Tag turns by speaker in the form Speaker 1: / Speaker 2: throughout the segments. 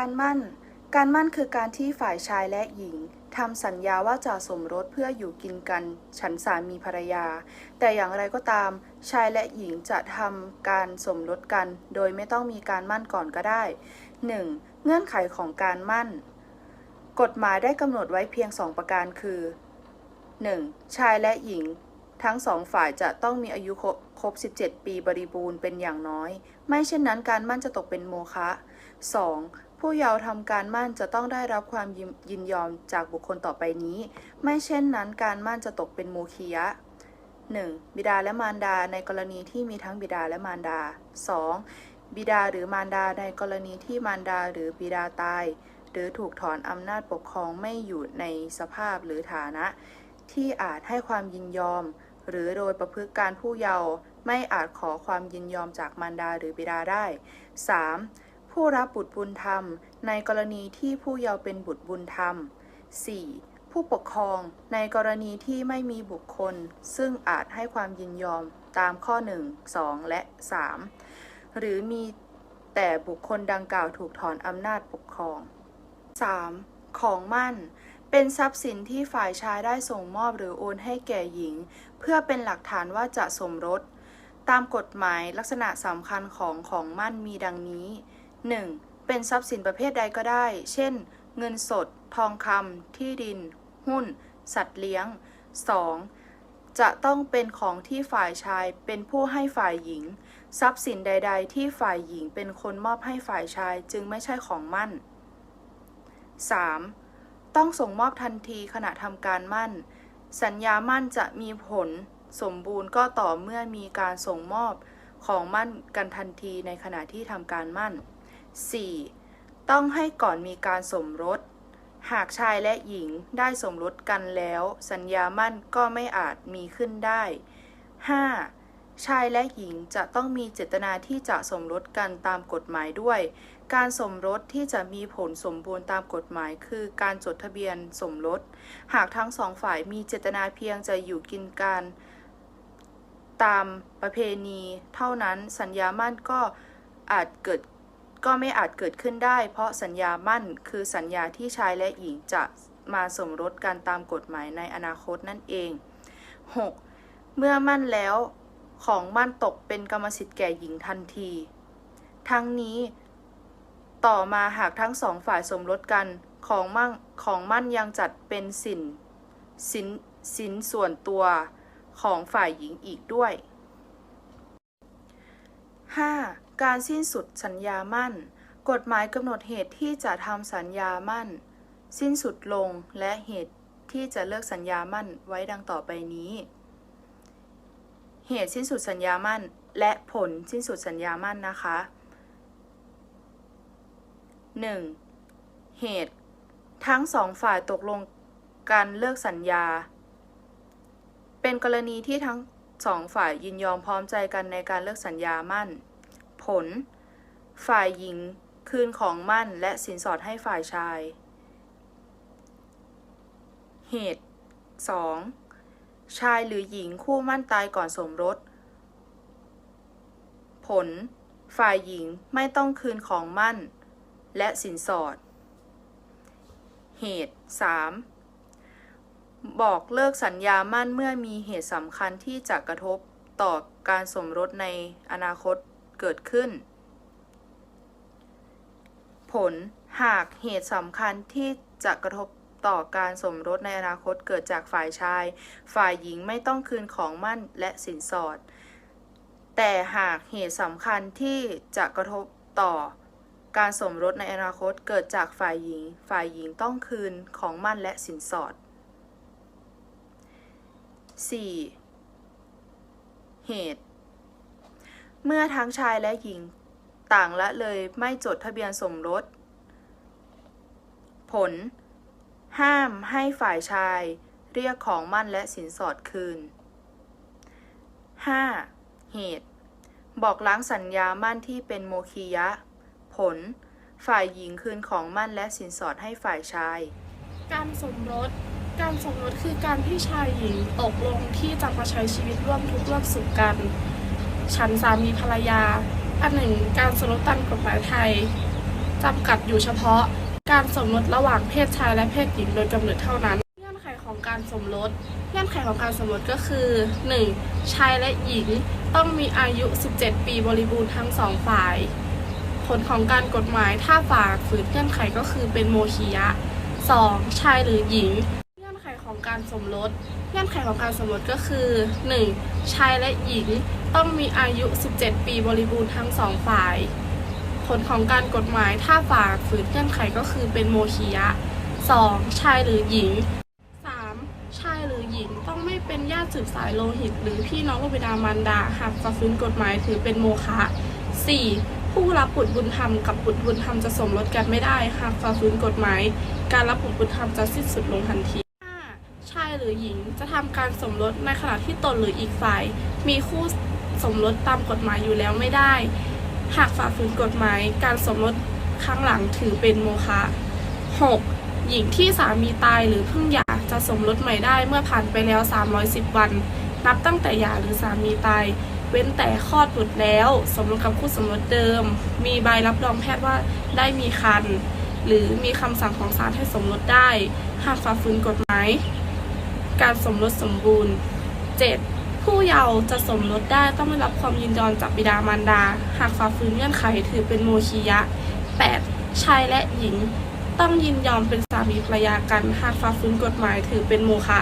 Speaker 1: การมั่น การมั่นคือการที่ฝ่ายชายและหญิงทำสัญญาว่าจะสมรสเพื่ออยู่กินกัน ฉันสามีภรรยา แต่อย่างไรก็ตาม ชายและหญิงจะทำการสมรสกัน โดยไม่ต้องมีการมั่นก่อนก็ได้ 1. เงื่อนไขของการมั่น กฎหมายได้กำหนดไว้เพียง 2 ประการคือ 1. ชายและหญิง ทั้งสองฝ่ายจะต้องมีอายุครบครบ17 ปีบริบูรณ์เป็นอย่างน้อย ไม่เช่นนั้นการมั่นจะตกเป็นโมฆะ 2. ผู้เยาว์ทำการมั่นจะต้องได้รับความยินยินยอมจากบุคคลต่อไปนี้ ไม่เช่นนั้นการมั่นจะตกเป็นโมคียะ 1. บิดาและมารดาในกรณีที่มีทั้งบิดาและมารดา 2. บิดาหรือมารดาในกรณีที่มารดาหรือบิดาตาย หรือถูกถอนอำนาจปกครองไม่อยู่ในสภาพหรือฐานะ ที่อาจให้ความยินยอม หรือโดยประพฤติการผู้เยาว์ไม่อาจขอความยินยอมจากมารดาหรือบิดาได้ 3. ผู้รับบุตรบุญธรรม ในกรณีที่ผู้เยาว์เป็นบุตรบุญธรรม 4. ผู้ปกครองในกรณีที่ไม่มีบุคคล ซึ่งอาจให้ความยินยอมตามข้อ 1 2 และ 3 หรือมีแต่บุคคลดังกล่าวถูกถอนอำนาจปกครอง 3. ของมั่น เป็นทรัพย์สินที่ฝ่ายชายได้ส่งมอบหรือโอนให้แก่หญิง เพื่อเป็นหลักฐานว่าจะสมรส ตามกฎหมายลักษณะสำคัญของของมั่นมีดังนี้ 1. เป็นทรัพย์สินประเภทใดก็ได้ เช่น เงินสด ทองคำ ที่ดิน หุ้น สัตว์เลี้ยง 2. จะต้องเป็นของที่ฝ่ายชายเป็นผู้ให้ฝ่ายหญิง ทรัพย์สินใด ๆ ที่ฝ่ายหญิงเป็นคนมอบให้ฝ่ายชายจึงไม่ใช่ของมั่น 3. ต้องส่งมอบทันทีขณะทำการมั่น สัญญามั่นจะมีผลสมบูรณ์ก็ต่อเมื่อมีการส่งมอบของมั่นกันทันทีในขณะที่ทำการมั่น 4. ต้องให้ก่อนมีการสมรส หากชายและหญิงได้สมรสกันแล้ว สัญญามั่นก็ไม่อาจมีขึ้นได้ 5. ชายและหญิงจะต้องมีเจตนาที่จะสมรสกันตามกฎหมายด้วย การสมรสที่จะมีผลสมบูรณ์ตามกฎหมายคือการจดทะเบียนสมรส หากทั้งสองฝ่ายมีเจตนาเพียงจะอยู่กินกันตามประเพณี เท่านั้นสัญญามั่นก็อาจเกิด ก็ไม่อาจเกิดขึ้นได้ เพราะสัญญามั่นคือสัญญาที่ชายและหญิงจะมาสมรสกันตามกฎหมายในอนาคตนั่นเอง 6. เมื่อมั่นแล้วของมั่นตกเป็นกรรมสิทธิ์แก่หญิงทันที ทั้งนี้ ต่อมาหากทั้งสองฝ่ายสมรสกันของมั่งของมั่นยังจัดเป็นสินสินสินส่วนตัวของฝ่ายหญิงอีกด้วย 5. การสิ้นสุดสัญญามั่น กฎหมายกำหนดเหตุที่จะทำสัญญามั่น สิ้นสุดลงและเหตุที่จะเลิกสัญญามั่นไว้ดังต่อไปนี้ เหตุสิ้นสุดสัญญามั่น และผลสิ้นสุดสัญญามั่นนะคะ 1. เหตุทั้งสองฝ่ายตกลงการเลิกสัญญา เป็นกรณีที่ทั้ง สองฝ่ายยินยอมพร้อมใจกันในการเลิกสัญญามั่น ผล ฝ่ายหญิงคืนของมั่นและสินสอดให้ฝ่ายชาย เหตุ 2. ชายหรือหญิงคู่มั่นตายก่อนสมรส ผล ฝ่ายหญิงไม่ต้องคืนของมั่น และสินสอด เหตุ 3. บอกเลิกสัญญามั่นเมื่อมีเหตุสำคัญที่จะกระทบต่อการสมรสในอนาคตเกิดขึ้น ผลหากเหตุสำคัญที่จะกระทบต่อการสมรสในอนาคตเกิดจากฝ่ายชาย ฝ่ายหญิงไม่ต้องคืนของมั่นและสินสอด แต่หากเหตุสำคัญที่จะกระทบต่อการสมรสในอนาคตเกิดจากฝ่ายหญิง ฝ่ายหญิงต้องคืนของมั่นและสินสอด 4. เหตุ เมื่อทั้งชายและหญิงต่างละเลยไม่จดทะเบียนสมรส ผล ห้ามให้ฝ่ายชายเรียกของมั่นและสินสอดคืน 5. เหตุ บอกล้างสัญญามั่นที่เป็นโมคียะ ผล ฝ่ายหญิงคืนของมั่นและสินสอดให้ฝ่ายชาย
Speaker 2: การสมรส การสมรสคือการที่ชายหญิงตกลงที่จะมาใช้ชีวิตร่วมทุกข์ร่วมสุขกัน ฉันสามีภรรยา อันหนึ่ง การสมรสตามกฎหมายไทยจำกัดอยู่เฉพาะการสมรสระหว่างเพศชายและเพศหญิงโดยกำเนิดเท่านั้น เงื่อนไขของการสมรส เงื่อนไขของการสมรสก็คือ 1. ชายและหญิงต้องมีอายุ 17 ปีบริบูรณ์ทั้งสองฝ่าย ผลของการกฎหมายถ้าฝ่าฝืนเงื่อนไขก็คือเป็นโมคียะ 2. ชายหรือหญิง การสมรสเงื่อนไขของการสมรสก็คือ 1. ชายและหญิงต้องมีอายุ 17 ปีบริบูรณ์ทั้งสองฝ่าย ผลของการกฎหมายถ้าฝ่าฝืนเงื่อนไขก็คือเป็นโมคียะ 2. ชายหรือหญิง 3. ชายหรือหญิงต้องไม่เป็นญาติสืบสายโลหิต หรือพี่น้องบิดามารดาหากฝ่าฝืนกฎหมายถือเป็นโมฆะ 4. ผู้รับบุตรบุญธรรมกับบุตรบุญธรรมจะสมรสกันไม่ได้หากฝ่าฝืนกฎหมาย การรับบุตรบุญธรรมจะสิ้นสุดลงทันที หรือหญิง จะทำการสมรสในขณะที่ตนหรืออีกฝ่าย มีคู่สมรสตามกฎหมายอยู่แล้วไม่ได้ หากฝ่าฝืนกฎหมาย การสมรสครั้งหลังถือเป็นโมฆะ 6. หญิงที่สามีตายหรือเพิ่งหย่าจะสมรสใหม่ได้เมื่อผ่านไปแล้ว 310 วัน นับตั้งแต่หย่าหรือสามีตาย เว้นแต่คลอดบุตรแล้ว สมรสกับคู่สมรสเดิม มีใบรับรองแพทย์ว่าได้มีครรภ์หรือมีคำสั่งของศาลให้สมรสได้ หากฝ่าฝืนกฎหมาย การสมรสสมบูรณ์ 7. ผู้เยาว์จะสมรสได้ต้องได้รับความยินยอมจากบิดามารดา หากฝ่าฝืนเงื่อนไขถือเป็นโมคียะ 8. ชายและหญิงต้องยินยอมเป็นสามีภรรยากัน หากฝ่าฝืนกฎหมายถือเป็นโมฆะ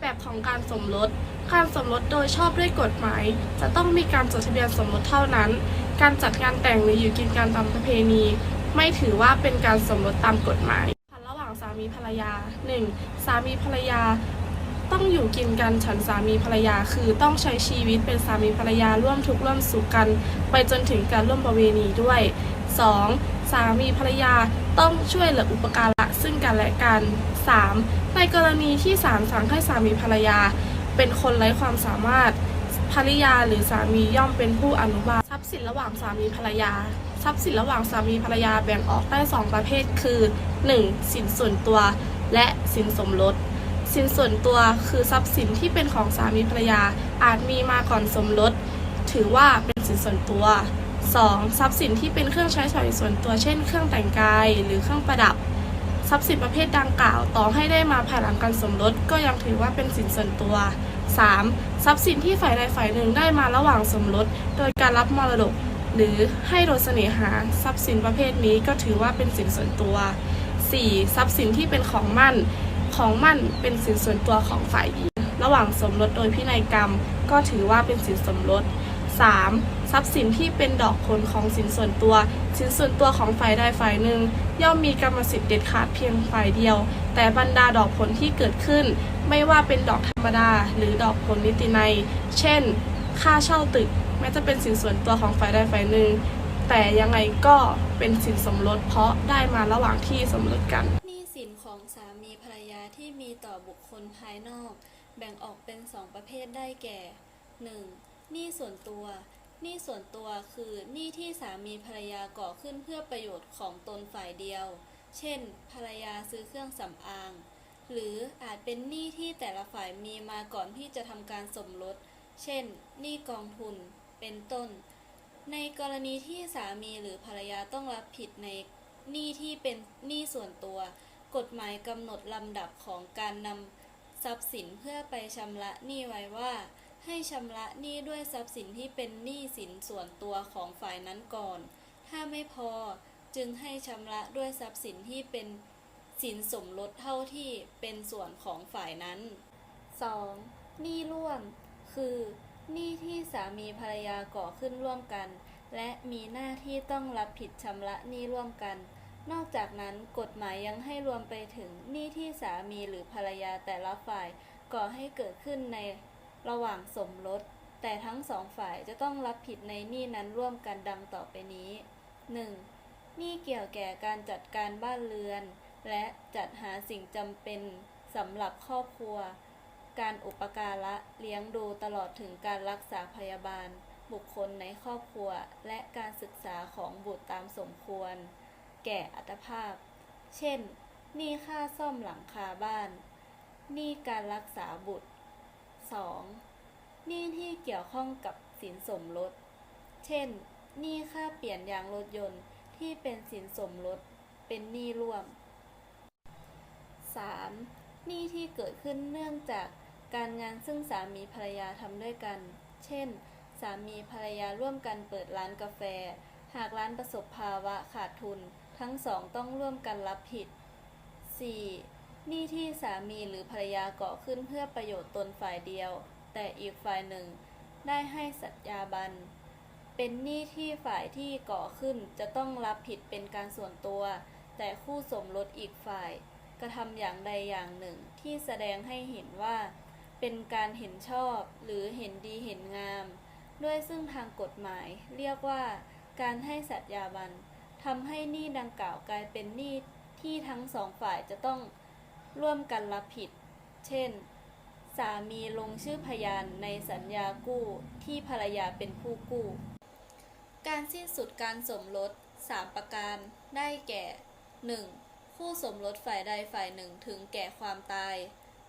Speaker 2: แบบของการสมรส การสมรสโดยชอบด้วยกฎหมาย จะต้องมีการจดทะเบียนสมรสเท่านั้น การจัดงานแต่งหรืออยู่กินกันตามประเพณี ไม่ถือว่าเป็นการสมรสตามกฎหมาย ระหว่างสามีภรรยา 1. สามีภรรยา ต้องอยู่กินกันฉันสามีภรรยา คือต้องใช้ชีวิตเป็นสามีภรรยาร่วมทุกข์ร่วมสุขกัน ไปจนถึงการร่วมประเวณีด้วย 2. สามีภรรยาต้องช่วยเหลืออุปการะซึ่งกันและกัน 3. ในกรณีที่ศาลสั่งให้สามีภรรยา เป็นคนไร้ความสามารถภริยาหรือสามีย่อมเป็นผู้อนุบาลทรัพย์สินระหว่างสามีภรรยา ทรัพย์สินระหว่างสามีภรรยาแบ่งออกได้สองประเภทคือ 1. สินส่วนตัว และสินสมรส สินส่วนตัวคือทรัพย์สินที่เป็นของสามีภรรยาอาจมีมาก่อนสมรส ถือว่าเป็นสินส่วนตัว 2. ทรัพย์สินที่เป็นเครื่องใช้สอยส่วนตัว เช่น เครื่องแต่งกายหรือเครื่องประดับ ทรัพย์สินประเภทดังกล่าวต่อให้ได้มาภายหลังการสมรสก็ยังถือว่าเป็นสินส่วนตัว 3. ทรัพย์สินที่ฝ่ายใดฝ่ายหนึ่งได้มาระหว่างสมรส โดยการรับมรดก หรือให้โดยเสน่หา ทรัพย์สินประเภทนี้ก็ถือว่าเป็นสินส่วนตัว 4. ทรัพย์สินที่เป็นของมั่น ของมั่นเป็นสินส่วนตัวของฝ่ายหญิง ระหว่างสมรสโดยพินัยกรรม ก็ถือว่าเป็นสินสมรส 3. ทรัพย์สินที่เป็นดอกผลของสินส่วนตัว สินส่วนตัวของฝ่ายใดฝ่ายหนึ่ง ย่อมมีกรรมสิทธิ์เด็ดขาดเพียงฝ่ายเดียว แต่บรรดาดอกผลที่เกิดขึ้น ไม่ว่าเป็นดอกธรรมดา หรือดอกผลนิตินัยเช่น ค่าเช่าตึก แม้จะเป็นสินส่วนตัวของฝ่ายใดฝ่ายหนึ่ง แต่ยังไงก็เป็นสินสมรสเพราะได้มาระหว่างที่สมรสกัน
Speaker 3: ที่มีต่อบุคคลภายนอก แบ่งออกเป็นสองประเภทได้แก่ 1. หนี้ส่วนตัว หนี้ส่วนตัวคือหนี้ที่สามีภรรยาก่อขึ้นเพื่อประโยชน์ของตนฝ่ายเดียว เช่น ภรรยาซื้อเครื่องสำอาง หรืออาจเป็นหนี้ที่แต่ละฝ่ายมีมาก่อนที่จะทำการสมรส เช่น หนี้กองทุน เป็นต้น ในกรณีที่สามีหรือภรรยาต้องรับผิดในหนี้ที่เป็นหนี้ส่วนตัว กฎหมายกำหนดลำดับของการนำทรัพย์สินเพื่อไปชำระหนี้ไว้ว่า ให้ชำระหนี้ด้วยทรัพย์สินที่เป็นหนี้สินส่วนตัวของฝ่ายนั้นก่อน ถ้าไม่พอจึงให้ชำระด้วยทรัพย์สินที่เป็นสินสมรสเท่าที่เป็นส่วนของฝ่ายนั้น 2. หนี้ร่วม คือหนี้ที่สามีภรรยาก่อขึ้นร่วมกัน และมีหน้าที่ต้องรับผิดชำระหนี้ร่วมกัน นอกจากนั้นกฎหมายยังให้รวมไปถึงหนี้ที่สามีหรือภรรยาแต่ละฝ่ายก่อให้เกิดขึ้นในระหว่างสมรส แต่ทั้งสองฝ่ายจะต้องรับผิดในหนี้นั้นร่วมกันดังต่อไปนี้ 1. หนี้เกี่ยวแก่การจัดการบ้านเรือน และจัดหาสิ่งจำเป็นสำหรับครอบครัว การอุปการะเลี้ยงดูตลอดถึงการรักษาพยาบาล บุคคลในครอบครัว และการศึกษาของบุตรตามสมควร แก่อัตภาพ เช่น หนี้ค่าซ่อมหลังคาบ้าน หนี้การรักษาบุตร 2. หนี้ที่เกี่ยวข้องกับสินสมรส เช่น หนี้ค่าเปลี่ยนยางรถยนต์ที่เป็นสินสมรส เป็นหนี้ร่วม 3. หนี้ที่เกิดขึ้นเนื่องจากการงานซึ่งสามีภรรยาทำด้วยกัน เช่น สามีภรรยาร่วมกันเปิดร้านกาแฟ หากร้านประสบภาวะขาดทุน ทั้งสองต้องร่วมกันรับผิด 4. หนี้ที่สามีหรือภรรยาก่อขึ้นเพื่อประโยชน์ตนฝ่ายเดียว แต่อีกฝ่ายหนึ่งได้ให้สัญญาบัน เป็นหนี้ที่ฝ่ายที่ก่อขึ้นจะต้องรับผิดเป็นการส่วนตัว แต่คู่สมรสอีกฝ่าย กระทำอย่างใดอย่างหนึ่งที่แสดงให้เห็นว่า เป็นการเห็นชอบหรือเห็นดีเห็นงาม ด้วยซึ่งทางกฎหมายเรียกว่า การให้สัญญาบัน ทำให้หนี้ดังกล่าวกลายเป็นหนี้ที่ทั้งสองฝ่ายจะต้องร่วมกันรับผิด เช่น สามีลงชื่อพยานในสัญญากู้ที่ภรรยาเป็นผู้กู้ การสิ้นสุดการสมรส 3 ประการ ได้แก่ 1. คู่สมรสฝ่ายใดฝ่ายหนึ่งถึงแก่ความตาย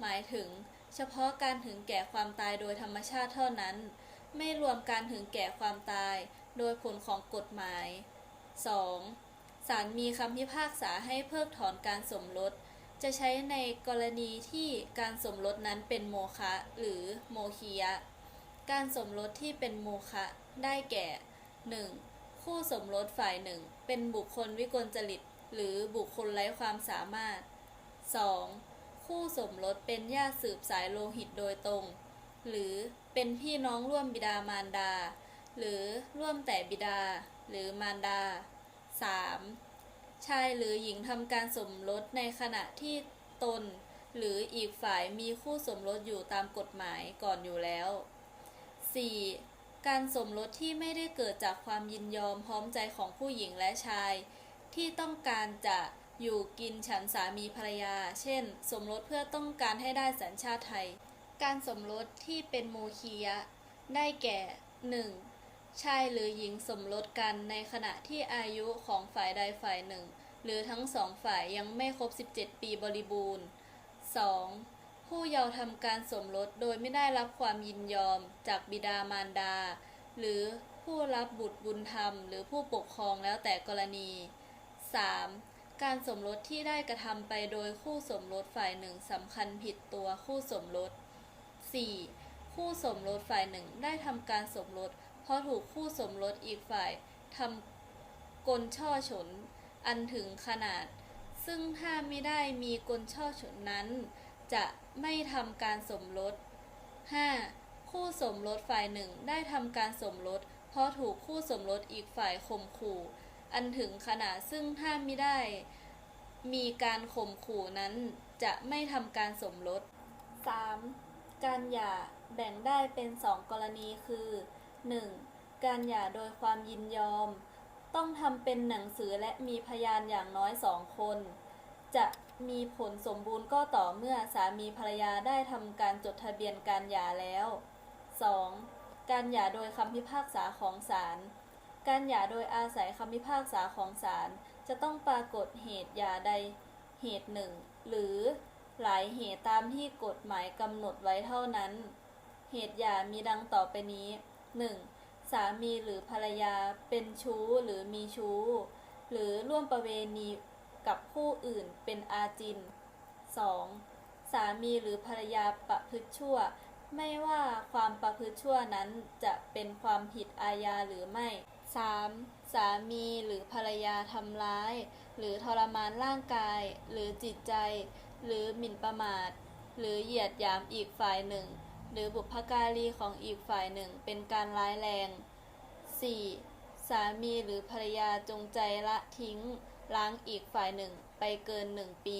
Speaker 3: หมายถึง เฉพาะการถึงแก่ความตายโดยธรรมชาติเท่านั้น ไม่รวมการถึงแก่ความตาย โดยผลของกฎหมาย 2. ศาลมีคำพิพากษาให้เพิกถอนการสมรส จะใช้ในกรณีที่การสมรสนั้นเป็นโมฆะหรือโมคียะ การสมรสที่เป็นโมฆะได้แก่ 1. คู่สมรสฝ่ายหนึ่ง เป็นบุคคลวิกลจริต หรือบุคคลไร้ความสามารถ 2. คู่สมรสเป็นญาติสืบสายโลหิตโดยตรง หรือเป็นพี่น้องร่วมบิดามารดา หรือร่วมแต่บิดา หรือมารดา 3. ชายหรือหญิงทำการสมรสในขณะที่ตน หรืออีกฝ่ายมีคู่สมรสอยู่ตามกฎหมายก่อนอยู่แล้ว 4. การสมรสที่ไม่ได้เกิดจากความยินยอมพร้อมใจของผู้หญิงและชาย ที่ต้องการจะอยู่กินฉันสามีภรรยา เช่น สมรสเพื่อต้องการให้ได้สัญชาติไทย การสมรสที่เป็นโมคียะ ได้แก่ 1. ชายหรือหญิงสมรสกันในขณะที่อายุของฝ่ายใดฝ่ายหนึ่ง หรือทั้งสองฝ่ายยังไม่ครบ 17 ปีบริบูรณ์ 2. ผู้เยาว์ทำการสมรสโดยไม่ได้รับความยินยอมจากบิดามารดา หรือผู้รับบุตรบุญธรรม หรือผู้ปกครองแล้วแต่กรณี 3. การสมรสที่ได้กระทำไปโดยคู่สมรสฝ่ายหนึ่งสำคัญผิดตัวคู่สมรส 4. คู่สมรสฝ่ายหนึ่งได้ทำการสมรส พราะถูกคู่สมรสอีกฝ่ายทำกลช่อฉน อันถึงขนาด ซึ่งถ้าไม่ได้มีกลช่อฉนนั้น จะไม่ทำการสมรส 5. คู่สมรสฝ่ายหนึ่งได้ทำการสมรสเพราะถูกคู่สมรสอีกฝ่ายข่มขู่ อันถึงขนาดซึ่งถ้าไม่ได้ มีการข่มขู่นั้นจะไม่ทำการสมรส 3. การหย่าแบ่งได้เป็นสองกรณีคือ 1. การหย่าโดยความยินยอม ต้องทำเป็นหนังสือและมีพยานอย่างน้อยสองคน จะมีผลสมบูรณ์ก็ต่อเมื่อสามีภรรยาได้ทำการจดทะเบียนการหย่าแล้ว 2. การหย่าโดยคำพิพากษาของศาล การหย่าโดยอาศัยคำพิพากษาของศาลจะต้องปรากฏเหตุหย่าใดเหตุหนึ่ง หรือหลายเหตุตามที่กฎหมายกำหนดไว้เท่านั้น เหตุหย่ามีดังต่อไปนี้ 1. สามีหรือภรรยาเป็นชู้หรือมีชู้ หรือร่วมประเวณีกับผู้อื่นเป็นอาจิน 2. สามีหรือภรรยาประพฤติชั่ว ไม่ว่าความประพฤติชั่วนั้นจะเป็นความผิดอาญาหรือไม่ 3. สามีหรือภรรยาทำร้าย หรือทรมานร่างกาย หรือจิตใจ หรือหมิ่นประมาท หรือเหยียดหยามอีกฝ่ายหนึ่ง หรือบุพการีของอีกฝ่ายหนึ่งเป็นการร้ายแรง 4. สามีหรือภรรยาจงใจละทิ้งล้างอีกฝ่ายหนึ่งไปเกินหนึ่งปี